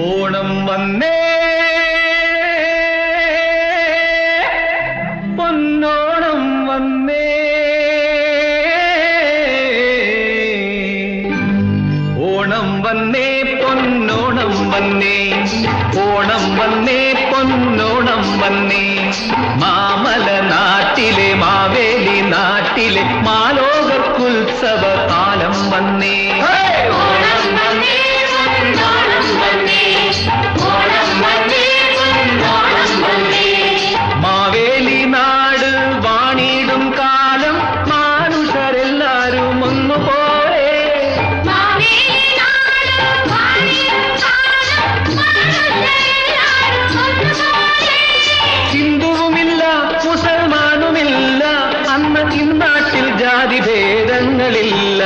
ഓണം വന്നേ. പൊന്നോണം വന്നേ. ഓണം വന്നേ പൊന്നോണം വന്നേ. ഓണം വന്നേ പൊന്നോണം വന്നേ. മാമല നാട്ടിലെ മാവേലി നാട്ടിലെ മാലോകക്കുത്സവ കാലം വന്നേ. ജാതിഭേദങ്ങളില്ല.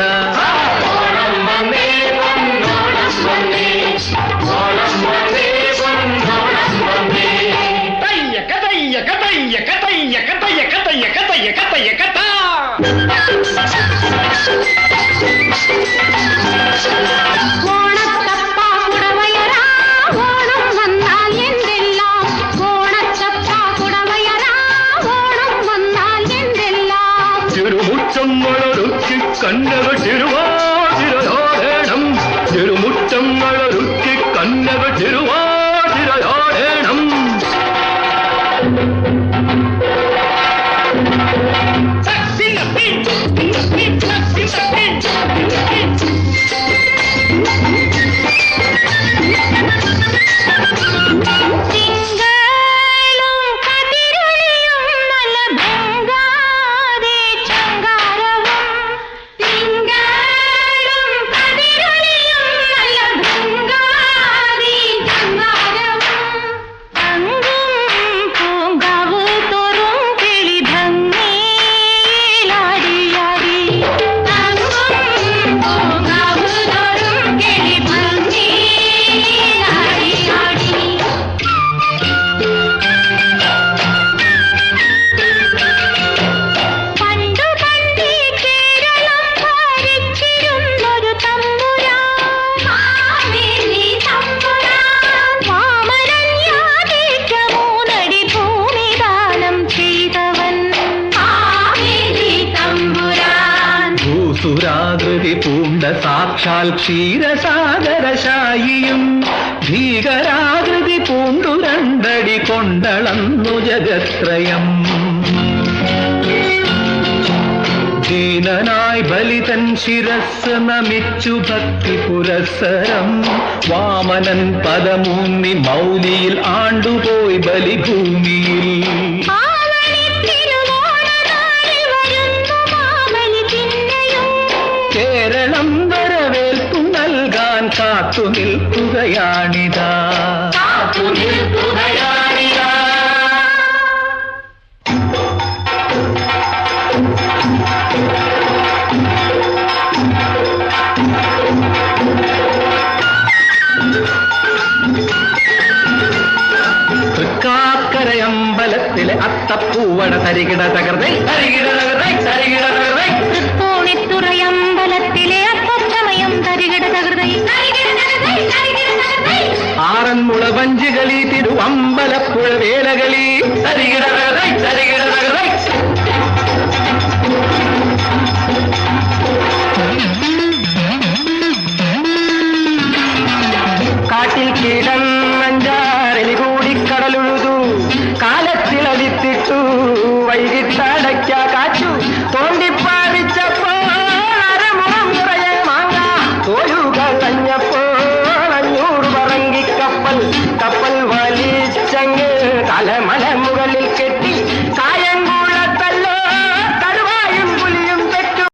സുരാകൃതി പൂണ്ട സാക്ഷാൽ ക്ഷീരസാഗരശായിയും ഭീകരാകൃതി പൂണ്ടു രണ്ടടി കൊണ്ടളന്നു ജഗത്രയം. ദീനനായി ബലിതൻ ശിരസ് നമിച്ചു ഭക്തി പുരസരം വാമനൻ പദമൂന്നി മൗലിയിൽ ആണ്ടുപോയി ബലിഭൂമിയിൽ. നിൽക്കുകയാണിതാ തൃക്കാക്കരയമ്പലത്തിലെ അത്തപ്പൂവട തരികിട തകർന്നേ. തരികിട തകർന്നേ തരികിട